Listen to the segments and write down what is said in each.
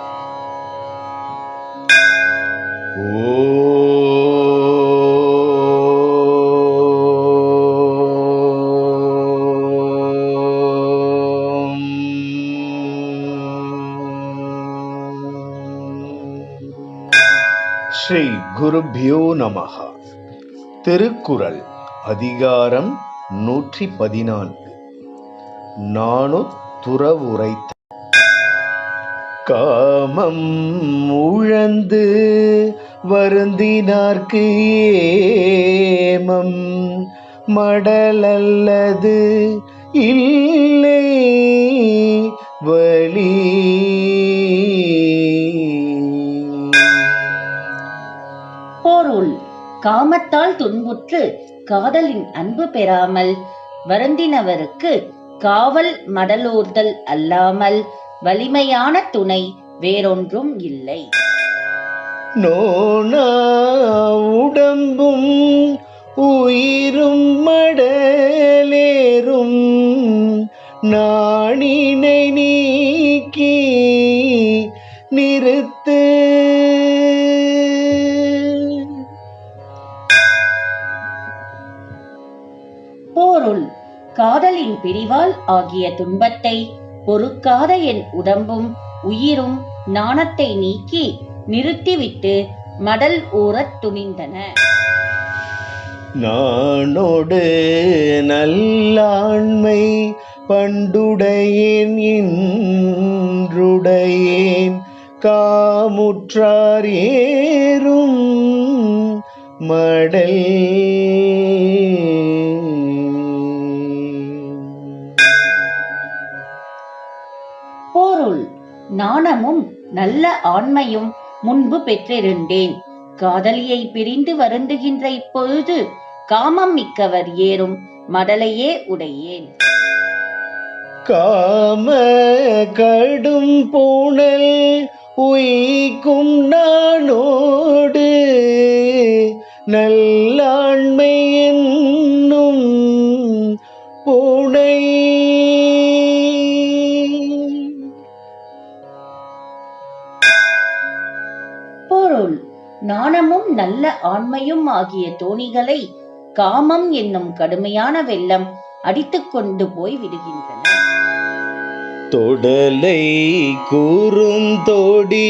ஓம் ஸ்ரீ குருபியோ நமகா திருக்குறள் அதிகாரம் நூற்றி பதினான்கு. நானு துறவுரைத்த காமம் உழந்து வருந்தினார்க்கு ஏமம். மடலல்லது இல்லை வழி பொருள் காமத்தால் துன்புற்று காதலின் அன்பு பெறாமல் வருந்தினவருக்கு காவல் மடலூர்தல் அல்லாமல் வலிமையான துணை வேறொன்றும் இல்லை. நோனா உடம்பும் உயிரும் மடலேறும். நாணினை நீக்கி நிறுத்து. பொருள் காதலின் பிரிவால் ஆகிய துன்பத்தை பொறுக்காத என் உடம்பும் உயிரும் நாணத்தை நீக்கி நிறுத்திவிட்டு மடல் ஊறத் துணிந்தன. நானோடு நல்லாண்மை பண்டுடையேன் இன்றுடையேன். காமுற்றார் ஏறும் மடல் நாணமும் நல்ல ஆண்மையும் முன்பு பெற்றிருந்தேன். காதலியை பிரிந்து வருந்துகின்ற இப்பொழுது காமம் மிக்கவர் ஏறும் மடலையே உடையேன். காம கடும் பூணல் உயிக்கும் நானோடு நல்ல பொருள் நாணமும் நல்ல ஆண்மையும் ஆகிய தோணிகளை காமம் என்னும் கடுமையான வெள்ளம் அடித்துக் கொண்டு போய் விடுகின்றன. தொடலை கூறுந்தோடி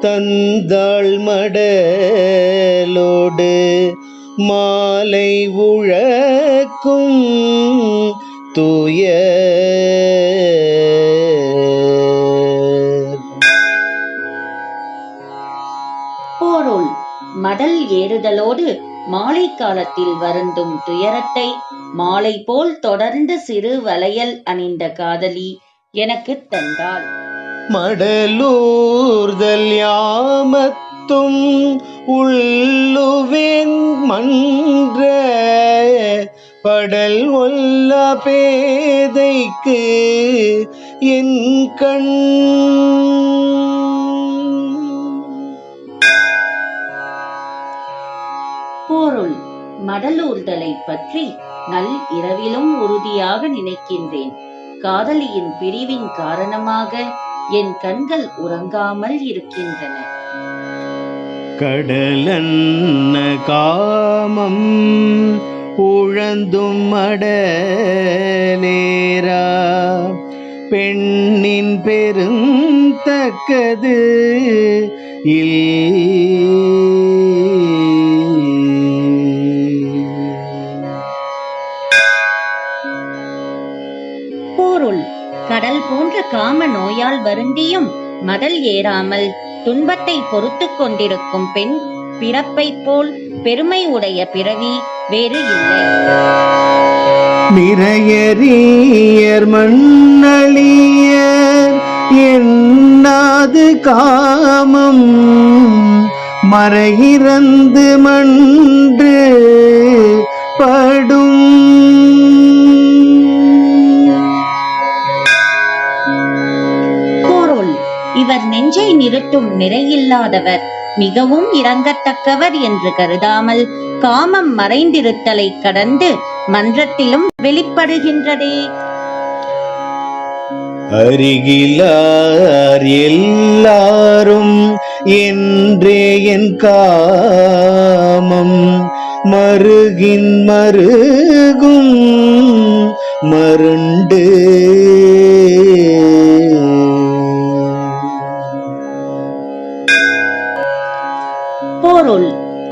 தந்தாள் மடலோடு மாலை உழக்கும் தூய ஏறுதலோடு மாலை காலத்தில் வருந்தும் துயரத்தை மாலை போல் தொடர்ந்து சிறு வளையல் அணிந்த காதலி எனக்குத் தந்தாள். மடலூர்தல் யாமத்தும் உள்ளுவேன் மன்ற படல் ஒல்ல பேதைக்கு என் கண். மடலூர்தலை பற்றி நல் இரவிலும் உறுதியாக நினைக்கின்றேன். காதலியின் பிரிவின் காரணமாக என் கண்கள் உறங்காமல் இருக்கின்றன. கடலன்ன காமம் உழந்தும் மடலேரா? பெண்ணின் பெருந்தக்கது இல்லை வருந்தியும் மதல் ஏறாமல் துன்பத்தை பொறுத்துக் கொண்டிருக்கும் பெண் பிறப்பைப் போல் பெருமை உடைய பிறவி வேறு இல்லை. நிறையறியர் மண்ணளியர் எண்ணாது காமம் மறையிறந்து மன்று படும் நிறுத்தும் நிறையில்லாதவர் மிகவும் இறங்கத்தக்கவர் என்று கருதாமல் காமம் மறைந்திருத்தலை கடந்து மன்றத்திலும் வெளிப்படுகின்றதே. அருகிலார் எல்லாரும் என்றே என் காமம் மருகின் மருகும் மருண்டு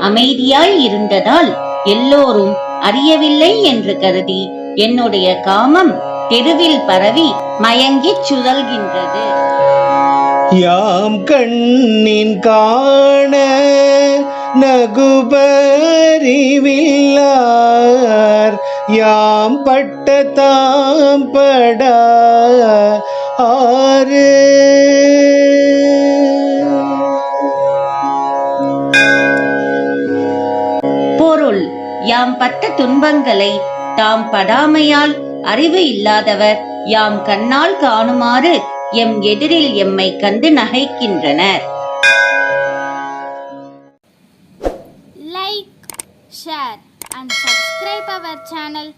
அமைதியாய் இருந்ததால் எல்லோரும் அறியவில்லை என்று கருதி என்னுடைய காமம் தெருவில் பரவி மயங்கிச் சுழல்கின்றது. யாம் கண்ணின் காண நகுபறிவில்லார். யாம் பட்ட தாம் பட ஆறு. யாம் பட்ட துன்பங்களை தாம் படாமையால் அறிவு இல்லாதவர் யாம் கண்ணால் காணுமாறு எம் எதிரில் எம்மை கண்டு நகைக்கின்றனர். Like share and subscribe our channel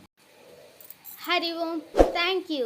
Hari Om thank you.